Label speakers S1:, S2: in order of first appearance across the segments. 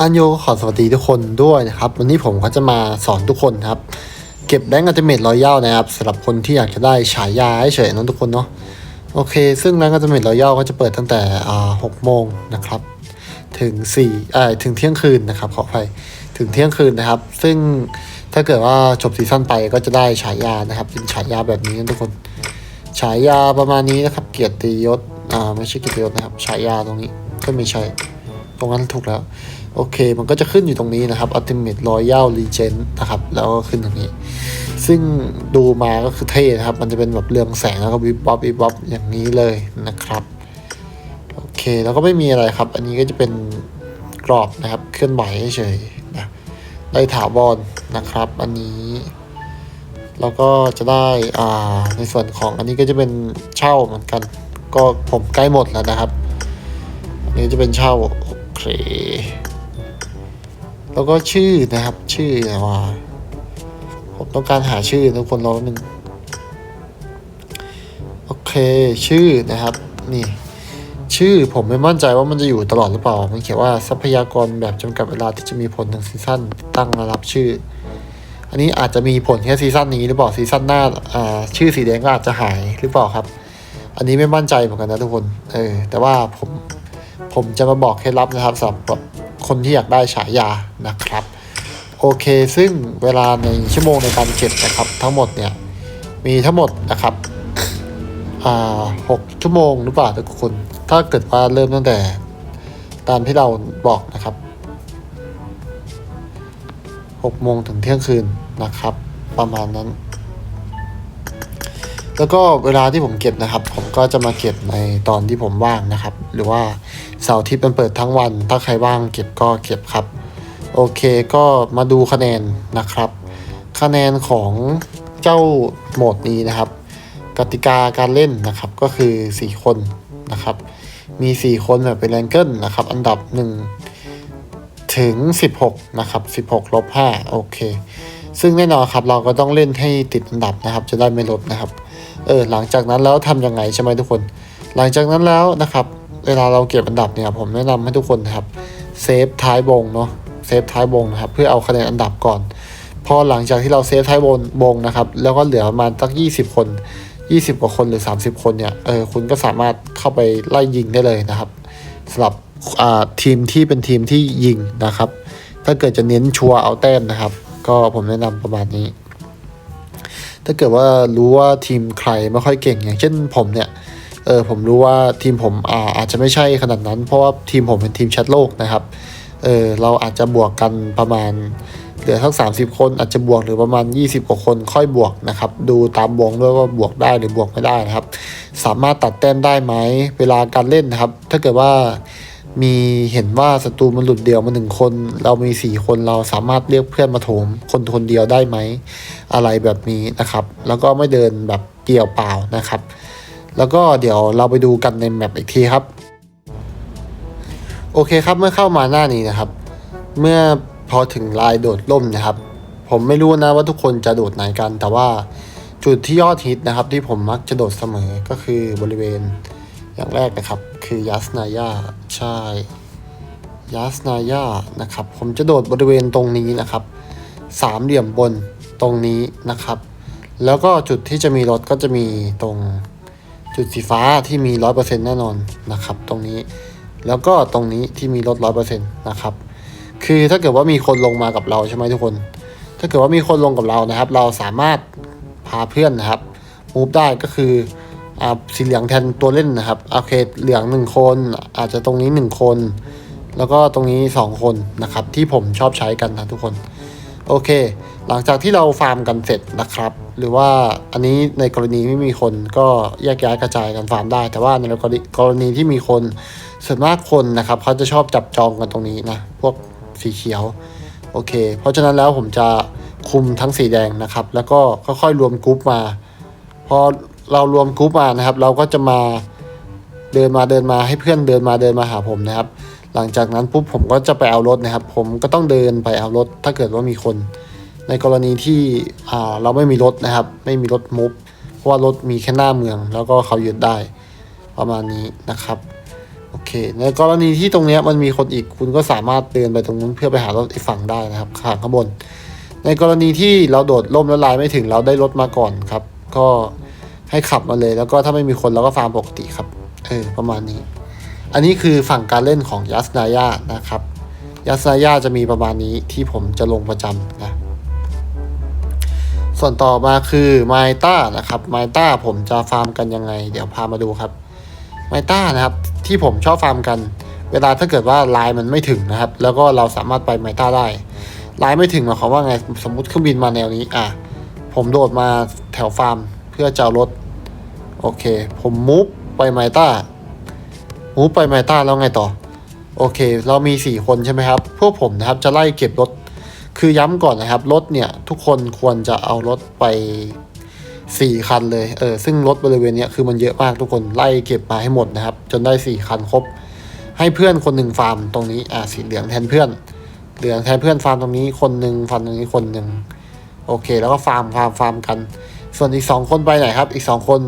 S1: อันโยขอสวัสดีทุกคนด้วยนะครับ วันนี้ผมก็จะมาสอนทุกคนครับ เก็บแบงก์อัลติเมทรอยัลนะครับสำหรับคนที่อยากจะได้ฉายาเฉยๆนะทุกคนเนาะโอเค ซึ่งแบงก์อัลติเมทรอยัลก็จะเปิดตั้งแต่หกโมงนะครับ ถึงสี่เอ่อถึงเที่ยงคืนนะครับขออภัยถึงเที่ยงคืนนะครับ ซึ่งถ้าเกิดว่าจบซีซั่นไปก็จะได้ฉายานะครับเป็นฉายาแบบนี้นะทุกคน ฉายาประมาณนี้นะครับ เกียรติยศอ่าไม่ใช่เกียรติยศนะครับ ฉายาตรงนี้ก็ไม่ใช่ตรงนั้นถูกแล้ว โอเค มันก็จะขึ้นอยู่ตรงนี้นะครับ Ultimate Royal Legend นะครับ แล้วก็ขึ้นตรงนี้ ซึ่งดูมาก็คือเท่นะครับ มันจะเป็นแบบเรืองแสงแล้วก็วิบวับวิบวับอย่างนี้เลยนะครับ โอเค แล้วก็ไม่มีอะไรครับ อันนี้ก็จะเป็นกรอบนะครับ เคลื่อนไหวเฉยนะได้ถาวรนะครับ อันนี้ แล้วก็จะได้อ่าในส่วนของอันนี้ก็จะเป็นเช่าเหมือนกัน ก็ผมใกล้หมดแล้วนะครับ อันนี้จะเป็นเช่าโอเค แล้วก็ชื่อนะครับ ชื่ออะไรวะผมต้องการหาชื่อทุกคนรอแป๊บนึงโอเค ชื่อนะครับ นี่ ชื่อผมไม่มั่นใจว่ามันจะอยู่ตลอดหรือเปล่า มันเขียนว่าทรัพยากรแบบจำกัดเวลาที่จะมีผลถึงซีซั่นตั้งระดับชื่อ อันนี้อาจจะมีผลแค่ซีซั่นนี้หรือเปล่าซีซั่นหน้าอ่าชื่อสีแดงก็อาจจะหายหรือเปล่าครับ อันนี้ไม่มั่นใจเหมือนกันนะทุกคน เออ แต่ว่าผมผมจะมาบอกเคล็ดลับนะครับสำหรับ คนที่อยากได้ฉายานะครับ โอเค ซึ่งเวลาในชั่วโมงในการเก็บนะครับ ทั้งหมดเนี่ยมีทั้งหมดนะครับอ่าหกชั่วโมงหรือเปล่าทุกคน ถ้าเกิดว่าเริ่มตั้งแต่ตามที่เราบอกนะครับหกโมงถึงเที่ยงคืนนะครับ ประมาณนั้น แล้วก็เวลาที่ผมเก็บนะครับ ผมก็จะมาเก็บในตอนที่ผมว่างนะครับ หรือว่าเสาร์อาทิตย์มันเปิดทั้งวัน ถ้าใครว่างเก็บก็เก็บครับ โอเคก็มาดูคะแนนนะครับ คะแนนของเจ้าโหมดนี้นะครับ กติกาการเล่นนะครับก็คือ 4 คนนะครับ มี 4 คนแบบเป็นแรงเกิลนะครับ อันดับ 1 ถึง 16 นะครับ 16ลบ5โอเค ซึ่งแน่นอนครับเราก็ต้องเล่นให้ติดอันดับนะครับ จะได้ไม่ลดนะครับ เออหลังจากนั้นแล้วทำยังไงใช่ไหมทุกคน หลังจากนั้นแล้วนะครับ เวลาเราเก็บอันดับเนี่ยผมแนะนำให้ทุกคนนะครับเซฟท้ายวงเนาะเซฟท้ายวงนะครับเพื่อเอาคะแนนอันดับก่อน พอหลังจากที่เราเซฟท้ายวงวงนะครับ แล้วก็เหลือประมาณตั้ง20 คน 20 กว่าคนหรือ 30 คนเนี่ยเออคุณก็สามารถเข้าไปไล่ยิงได้เลยนะครับสำหรับทีมที่เป็นทีมที่ยิงนะครับ ถ้าเกิดจะเน้นชัวร์เอาแต้มนะครับ ก็ผมแนะนำประมาณนี้ ถ้าเกิดว่ารู้ว่าทีมใครไม่ค่อยเก่งอย่างเช่นผมเนี่ยเออผมรู้ว่าทีมผมอาอาจจะไม่ใช่ขนาดนั้น เพราะว่าทีมผมเป็นทีมแชทโลกนะครับเออเราอาจจะบวกกันประมาณเหลือทั้ง30 คนอาจจะบวกหรือประมาณ 20กว่าคนค่อยบวกนะครับ ดูตามวงด้วยว่าบวกได้หรือบวกไม่ได้นะครับ สามารถตัดแต้มได้ไหมเวลาการเล่นนะครับ ถ้าเกิดว่ามีเห็นว่าศัตรูมันหลุดเดียวมาหนึ่งคน เรามีสี่คนเราสามารถเรียกเพื่อนมาโถมคนคนเดียวได้ไหม อะไรแบบนี้นะครับ แล้วก็ไม่เดินแบบเกี่ยวเปล่านะครับ แล้วก็เดี๋ยวเราไปดูกันในแมปอีกทีครับ โอเคครับเมื่อเข้ามาหน้านี้นะครับ เมื่อพอถึงลายโดดร่มนะครับ ผมไม่รู้นะว่าทุกคนจะโดดไหนกัน แต่ว่าจุดที่ยอดฮิตนะครับ ที่ผมมักจะโดดเสมอก็คือบริเวณอย่างแรกนะครับ คือยัสนายาใช่ยัสนายานะครับ ผมจะโดดบริเวณตรงนี้นะครับ สามเหลี่ยมบน ตรงนี้นะครับ แล้วก็จุดที่จะมีรถก็จะมีตรงจุดสีฟ้าที่มีร้อยเปอร์เซ็นต์แน่นอนนะครับ ตรงนี้แล้วก็ตรงนี้ที่มีลดร้อยเปอร์เซ็นต์นะครับ คือถ้าเกิดว่ามีคนลงมากับเราใช่ไหมทุกคน ถ้าเกิดว่ามีคนลงกับเรานะครับ เราสามารถพาเพื่อนนะครับมูฟได้ก็คืออ่าสีเหลืองแทนตัวเล่นนะครับโอเคเหลืองหนึ่งคน อาจจะตรงนี้หนึ่งคน แล้วก็ตรงนี้สองคนนะครับ ที่ผมชอบใช้กันนะทุกคน โอเค หลังจากที่เราฟาร์มกันเสร็จนะครับ หรือว่าอันนี้ในกรณีไม่มีคนก็แยกย้ายกระจายกันฟาร์มได้ แต่ว่าในกรณีกรณีที่มีคนส่วนมากคนนะครับเขาจะชอบจับจองกันตรงนี้นะ พวกสีเขียวโอเค เพราะฉะนั้นแล้วผมจะคุมทั้งสีแดงนะครับ แล้วก็ค่อยๆรวมกรุ๊ปมา พอเรารวมกรุ๊ปมานะครับ เราก็จะมาเดินมาเดินมาให้เพื่อนเดินมาเดินมาหาผมนะครับ หลังจากนั้นปุ๊บผมก็จะไปเอารถนะครับ ผมก็ต้องเดินไปเอารถ ถ้าเกิดว่ามีคน ในกรณีที่เราไม่มีรถนะครับ ไม่มีรถมุฟเพราะว่ารถมีแค่หน้าเมือง แล้วก็เขายึดได้ประมาณนี้นะครับโอเค ในกรณีที่ตรงนี้มันมีคนอีกคุณก็สามารถเดินไปตรงนู้นเพื่อไปหารถอีกฝั่งได้นะครับข้างข้างบน ในกรณีที่เราโดดล่มแล้วลายไม่ถึงเราได้รถมาก่อนครับ ก็ให้ขับมาเลยแล้วก็ถ้าไม่มีคนเราก็ฟาร์มปกติครับเออประมาณนี้ อันนี้คือฝั่งการเล่นของยัสนายานะครับยัสนายาจะมีประมาณนี้ที่ผมจะลงประจำนะส่วนต่อมาคือไมต้านะครับไมต้าผมจะฟาร์มกันยังไง เดี๋ยวพามาดูครับไมต้านะครับที่ผมชอบฟาร์มกัน เวลาถ้าเกิดว่าลายมันไม่ถึงนะครับ แล้วก็เราสามารถไปไมต้าได้ลายไม่ถึงหมายความว่าไงสมมติเครื่องบินมาแนวนี้อะผมโดดมาแถวฟาร์มเพื่อจะเอารถโอเค ผมมูฟไปไมต้า มูฟไปไมต้าแล้วไงต่อ โอเค เรามีสี่คนใช่ไหมครับ พวกผมนะครับจะไล่เก็บรถ คือย้ำก่อนนะครับรถเนี่ยทุกคนควรจะเอารถไปสี่คันเลย เออซึ่งรถบริเวณนี้คือมันเยอะมากทุกคนไล่เก็บมาให้หมดนะครับ จนได้สี่คันครบ ให้เพื่อนคนหนึ่งฟาร์มตรงนี้ อ่าสีเหลืองแทนเพื่อน เหลืองแทนเพื่อนฟาร์มตรงนี้คนหนึ่งฟาร์มตรงนี้คนหนึ่ง โอเค แล้วก็ฟาร์มฟาร์มฟาร์มกัน ส่วนอีกสองคนไปไหนครับ อีกสองคน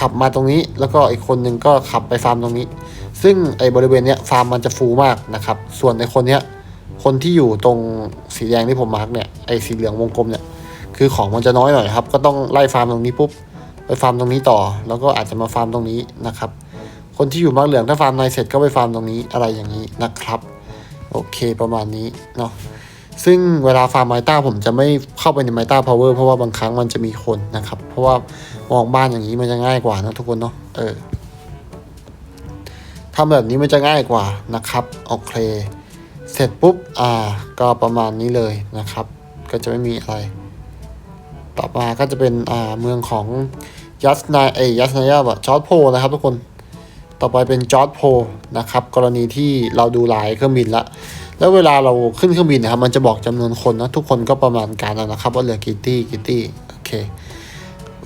S1: ขับมาตรงนี้ แล้วก็อีกคนหนึ่งก็ขับไปฟาร์มตรงนี้ ซึ่งไอ้บริเวณเนี้ยฟาร์มมันจะฟูมากนะครับ ส่วนในคนเนี้ยคนที่อยู่ตรงสีแดงที่ผมมาร์กเนี่ยไอ้สีเหลืองวงกลมเนี่ยคือของมันจะน้อยหน่อยครับ ก็ต้องไล่ฟาร์มตรงนี้ปุ๊บไปฟาร์มตรงนี้ต่อ แล้วก็อาจจะมาฟาร์มตรงนี้นะครับ คนที่อยู่มาร์กเหลืองถ้าฟาร์มในเสร็จก็ไปฟาร์มตรงนี้อะไรอย่างนี้นะครับ โอเคประมาณนี้เนาะ ซึ่งเวลาฟาร์มไมต้าผมจะไม่เข้าไปในไมต้าพาวเวอร์เพราะว่าบางครั้งมันจะมีคนนะครับ เพราะว่ามองบ้านอย่างนี้มันจะง่ายกว่านะทุกคนเนาะเออทำแบบนี้มันจะง่ายกว่านะครับโอเคเสร็จปุ๊บอ่าก็ประมาณนี้เลยนะครับ ก็จะไม่มีอะไร ต่อมาก็จะเป็นอ่าเมืองของยัสนาเอยัสนายาบะจอร์ดโพนะครับทุกคนต่อไปเป็นจอร์ดโพนะครับกรณีที่เราดูลายเครื่องบินละ แล้วเวลาเราขึ้นเครื่องบินนะครับ มันจะบอกจำนวนคนนะ ทุกคนก็ประมาณการเอานะครับ ว่าเหลือกี่ตี้กี่ตี้โอเค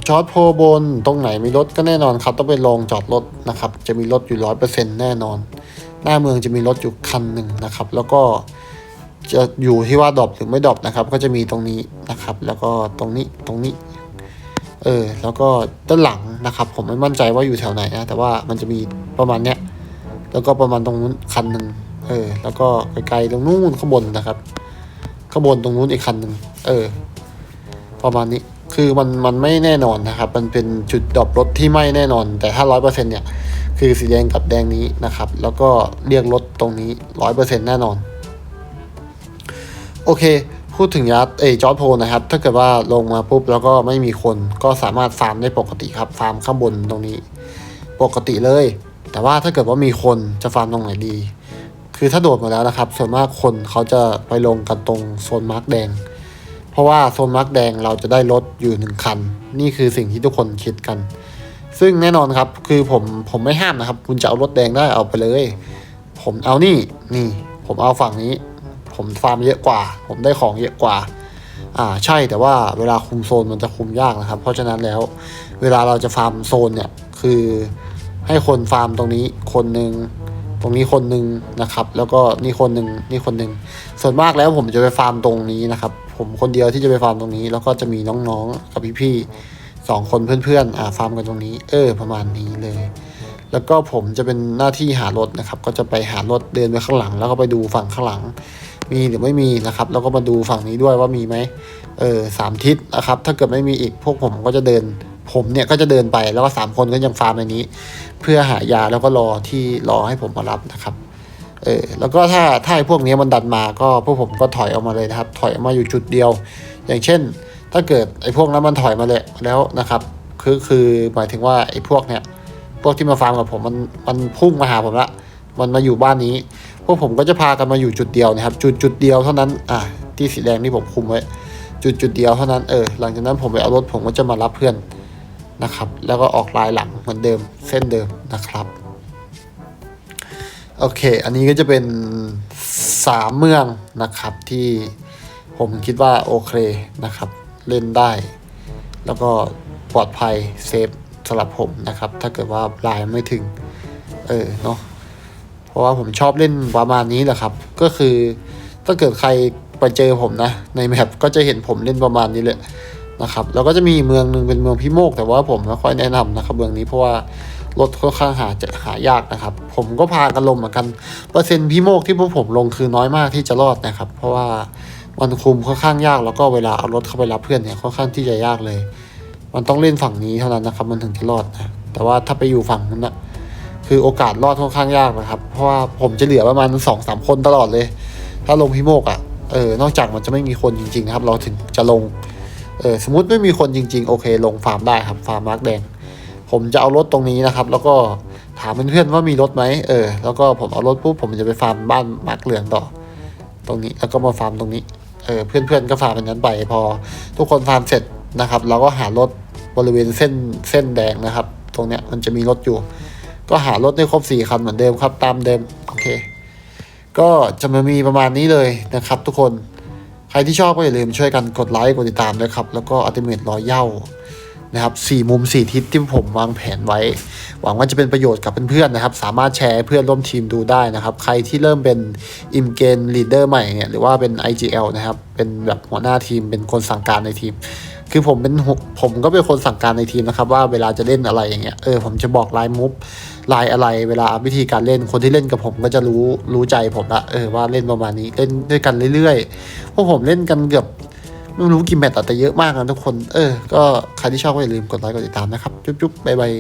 S1: จอดโพบนตรงไหนมีรถก็แน่นอนครับ ต้องไปลองจอดรถนะครับ จะมีรถอยู่ร้อยเปอร์เซ็นต์แน่นอน หน้าเมืองจะมีรถอยู่คันหนึ่งนะครับ แล้วก็จะอยู่ที่ว่าดรอปหรือไม่ดรอปนะครับ ก็จะมีตรงนี้นะครับ แล้วก็ตรงนี้ตรงนี้ เออ แล้วก็ด้านหลังนะครับ ผมไม่มั่นใจว่าอยู่แถวไหนนะ แต่ว่ามันจะมีประมาณเนี้ย แล้วก็ประมาณตรงนู้นคันหนึ่ง เออ แล้วก็ไกลๆตรงนู้นข้างบนนะครับ ข้างบนตรงนู้นอีกคันหนึ่งเออ ประมาณนี้คือมันมันไม่แน่นอนนะครับ มันเป็นจุดดรอปรถที่ไม่แน่นอน แต่ถ้าร้อยเปอร์เซ็นเนี่ย คือสีแดงกับแดงนี้นะครับ แล้วก็เรียกรถตรงนี้ร้อยเปอร์เซ็นแน่นอน โอเค พูดถึงยัดเอจอร์ดโพลนะครับ ถ้าเกิดว่าลงมาปุ๊บแล้วก็ไม่มีคนก็สามารถฟาร์มได้ปกติครับ ฟาร์มข้างบนตรงนี้ ปกติเลย แต่ว่าถ้าเกิดว่ามีคนจะฟาร์มตรงไหนดี คือถ้าโดดมาแล้วนะครับ ส่วนมากคนเขาจะไปลงกันตรงโซนมาร์กแดง เพราะว่าโซนมาร์กแดงเราจะได้รถอยู่หนึ่งคัน นี่คือสิ่งที่ทุกคนคิดกัน ซึ่งแน่นอนครับ คือผมผมไม่ห้ามนะครับ คุณจะเอารถแดงได้เอาไปเลย ผมเอานี่นี่ ผมเอาฝั่งนี้ ผมฟาร์มเยอะกว่า ผมได้ของเยอะกว่าอ่าใช่แต่ว่าเวลาคุมโซนมันจะคุมยากนะครับ เพราะฉะนั้นแล้ว เวลาเราจะฟาร์มโซนเนี่ยคือให้คนฟาร์มตรงนี้คนหนึ่ง ตรงนี้คนหนึ่งนะครับ แล้วก็นี่คนหนึ่งนี่คนหนึ่งส่วนมากแล้วผมจะไปฟาร์มตรงนี้นะครับ ผมคนเดียวที่จะไปฟาร์มตรงนี้ แล้วก็จะมีน้องๆกับพี่ๆสองคนเพื่อนๆอ่าฟาร์มกันตรงนี้ เออ ประมาณนี้เลย แล้วก็ผมจะเป็นหน้าที่หารถนะครับ ก็จะไปหารถเดินไปข้างหลัง แล้วก็ไปดูฝั่งข้างหลัง มีหรือไม่มีนะครับ แล้วก็มาดูฝั่งนี้ด้วยว่ามีไหมเออสามทิศนะครับ ถ้าเกิดไม่มีอีกพวกผมก็จะเดิน ผมเนี่ยก็จะเดินไปแล้วก็สามคนก็ยังฟาร์มในนี้ เพื่อหายาแล้วก็รอที่รอให้ผมมารับนะครับเออแล้วก็ถ้าถ้าไอ้พวกนี้มันดันมาก็พวกผมก็ถอยออกมาเลยนะครับ ถอยออกมาอยู่จุดเดียว อย่างเช่น ถ้าเกิดไอ้พวกนั้นมันถอยมาเลยแล้วนะครับคือคือหมายถึงว่าไอ้พวกเนี้ยพวกที่มาฟาร์มกับผมมันมันพุ่งมาหาผมละมันมาอยู่บ้านนี้ พวกผมก็จะพากันมาอยู่จุดเดียวนะครับ จุดจุดเดียวเท่านั้นอะที่สีแดงที่ผมคุมไว้ จุดจุดเดียวเท่านั้นเออหลังจากนั้นผมไปเอารถผมก็จะมารับเพื่อน นะครับ แล้วก็ออกลายหลังเหมือนเดิมเส้นเดิมนะครับ โอเค อันนี้ก็จะเป็นสามเมืองนะครับที่ผมคิดว่าโอเคนะครับ เล่นได้ แล้วก็ปลอดภัยเซฟสำหรับผมนะครับ ถ้าเกิดว่าลายไม่ถึง เออเนาะเพราะว่าผมชอบเล่นประมาณนี้แหละครับ ก็คือถ้าเกิดใครไปเจอผมนะ ในแมปก็จะเห็นผมเล่นประมาณนี้เลย นะครับแล้วก็จะมีเมืองหนึ่งเป็นเมืองพิโมก แต่ว่าผมไม่ค่อยแนะนำนะครับเมืองนี้เพราะว่ารถค่อนข้างหาจะหายากนะครับ ผมก็พากันลงเหมือนกันเปอร์เซ็นต์พิโมกที่พวกผมลงคือน้อยมากที่จะรอดนะครับ เพราะว่ามันคุมค่อนข้างยากแล้วก็เวลาเอารถเข้าไปรับเพื่อนเนี่ยค่อนข้างที่จะยากเลย มันต้องเล่นฝั่งนี้เท่านั้นนะครับ มันถึงจะรอดนะแต่ว่าถ้าไปอยู่ฝั่งนั้นนะคือโอกาสรอดค่อนข้างยากนะครับเพราะว่าผมจะเหลือประมาณสองสามคนตลอดเลย ถ้าลงพิโมกอะ่ะเออนอกจากมันจะไม่มีคนจริงๆนะครับ เราถึงจะลง เออสมมติไม่มีคนจริง ๆ โอเค ลงฟาร์มได้ครับฟาร์มมาร์กแดง ผมจะเอารถตรงนี้นะครับ แล้วก็ถามเพื่อนๆว่ามีรถไหมเออแล้วก็ผมเอารถปุ๊บผมจะไปฟาร์มบ้านมาร์กเหลืองต่อ ตรงนี้แล้วก็มาฟาร์มตรงนี้เออเพื่อนๆก็ฟาร์มเป็นนั้นไปพอ ทุกคนฟาร์มเสร็จนะครับ เราก็หารถบริเวณเส้นเส้นแดงนะครับ ตรงเนี้ยมันจะมีรถอยู่ ก็หารถได้ครบสี่คันเหมือนเดิมครับ ตามเดิมโอเค ก็จะมามีประมาณนี้เลยนะครับ ทุกคน ใครที่ชอบก็อย่าลืมช่วยกันกดไลค์กดติดตามด้วยครับ แล้วก็อัติเมตรอยเย่านะครับสี่มุมสี่ทิศที่ผมวางแผนไว้ หวังว่าจะเป็นประโยชน์กับเพื่อนๆนะครับ สามารถแชร์เพื่อนร่วมทีมดูได้นะครับ ใครที่เริ่มเป็นอิมเกนลีดเดอร์ใหม่เนี่ยหรือว่าเป็น IGL นะครับ เป็นแบบหัวหน้าทีมเป็นคนสั่งการในทีม คือผมเป็นผมก็เป็นคนสั่งการในทีมนะครับ ว่าเวลาจะเล่นอะไรอย่างเงี้ยเออผมจะบอกไลายมุฟ ลายอะไรเวลาวิธีการเล่นคนที่เล่นกับผมก็จะรู้รู้ใจผมละเออว่าเล่นประมาณนี้เล่นด้วยกันเรื่อยๆพวกผมเล่นกันเกือบไม่รู้กี่แมตต์แต่เยอะมากนะทุกคน เออ ก็ใครที่ชอบก็อย่าลืมกดไลค์กดติดตามนะครับ จุ๊บๆบ๊ายบาย